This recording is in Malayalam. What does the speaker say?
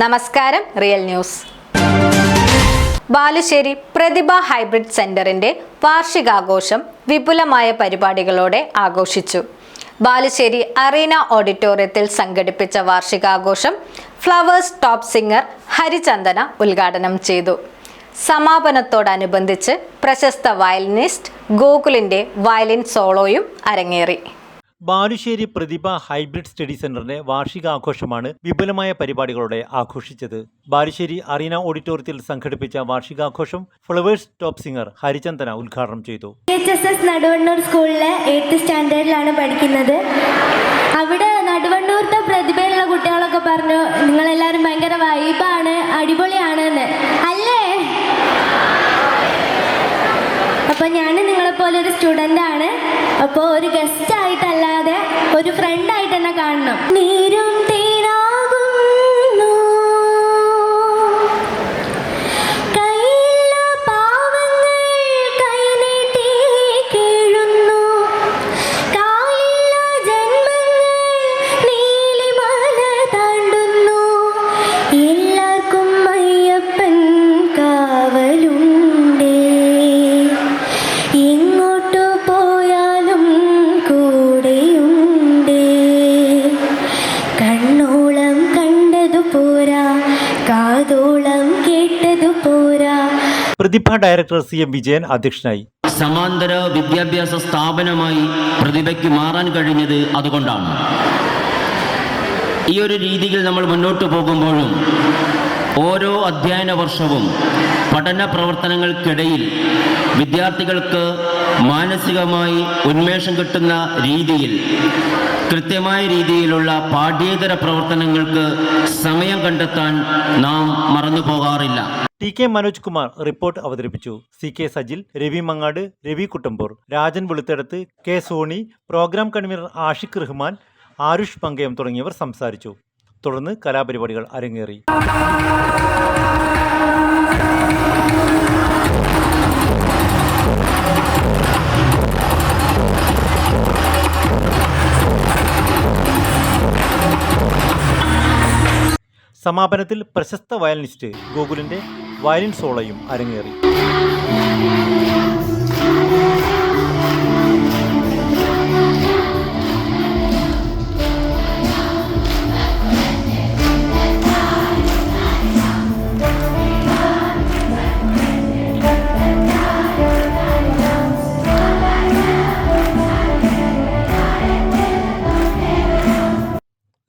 നമസ്കാരം real news. Balussery Prathibha hybrid സെന്ററിന്റെ വാർഷികാഘോഷം വിപുലമായ പരിപാടികളോടെ ആഘോഷിച്ചു. ബാലുശ്ശേരി അറീന ഓഡിറ്റോറിയത്തിൽ സംഘടിപ്പിച്ച വാർഷികാഘോഷം ഫ്ലവേഴ്സ് ടോപ്പ് സിംഗർ ഹരിചന്ദന ഉദ്ഘാടനം ചെയ്തു. സമാപനത്തോടനുബന്ധിച്ച് പ്രശസ്ത വയലിനിസ്റ്റ് ഗോകുലിന്റെ വയലിൻ സോളോയും അരങ്ങേറി. ബാലുശ്ശേരി പ്രതിഭ ഹൈബ്രിഡ് സ്റ്റഡി സെന്ററിന്റെ വാർഷികാഘോഷമാണ് വിപുലമായ പരിപാടികളോടെ ആഘോഷിച്ചത്. ബാലുശ്ശേരി അറീന ഓഡിറ്റോറിയത്തിൽ സംഘടിപ്പിച്ച വാർഷികാഘോഷം ഫ്ലവേഴ്സ് ടോപ്പ് സിംഗർ ഹരിചന്ദന ഉദ്ഘാടനം ചെയ്തു. എച്ച് എസ് എസ് നടുവണ്ണൂർ സ്കൂളിലെ എയ്ത്ത് സ്റ്റാൻഡേർഡിലാണ് പഠിക്കുന്നത്. അവിടെ നടുവണ്ണൂർത്തെ പ്രതിഭയുള്ള കുട്ടികളൊക്കെ പറഞ്ഞു നിങ്ങളെല്ലാവരും ഭയങ്കര വൈബാണ് അടിപൊളിയാണ് അല്ലേ? അപ്പോൾ ഞാൻ നിങ്ങളെപ്പോലെ ഒരു സ്റ്റുഡന്റ് ആണ്. അപ്പോൾ ഒരു ഗസ്റ്റ് ആയിട്ടല്ലാതെ ഒരു ഫ്രണ്ട് ആയിട്ട് തന്നെ കാണണം. നീരും കാതോളം കേട്ടതു പോരാ. Prathibha director C M Vijayan അധ്യക്ഷനായി. സമാന്തര വിദ്യാഭ്യാസ സ്ഥാപനമായി പ്രതിഭയ്ക്ക് മാറാൻ കഴിഞ്ഞത് അതുകൊണ്ടാണ്. ഈ ഒരു രീതിയിൽ നമ്മൾ മുന്നോട്ട് പോകുമ്പോഴും ഓരോ അധ്യയന വർഷവും പഠന പ്രവർത്തനങ്ങൾക്കിടയിൽ വിദ്യാർത്ഥികൾക്ക് മാനസികമായി ഉന്മേഷം കിട്ടുന്ന രീതിയിൽ കൃത്യമായ രീതിയിലുള്ള പാഠ്യേതര പ്രവർത്തനങ്ങൾക്ക് സമയം കണ്ടെത്താൻ നാം മറന്നു പോകാറില്ല. T K Manoj Kumar report അവതരിപ്പിച്ചു. C K Sajil Ravi Mangad Ravi Kuttampoor. Rajan Veluthedath K Soni program convener Ashiq Rahman Aarush പങ്കയം തുടങ്ങിയവർ സംസാരിച്ചു. തുടർന്ന് കലാപരിപാടികൾ അരങ്ങേറി. സമാപനത്തിൽ പ്രശസ്ത വയലിനിസ്റ്റ് ഗോകുലിന്റെ വയലിൻ സോളയും അരങ്ങേറി.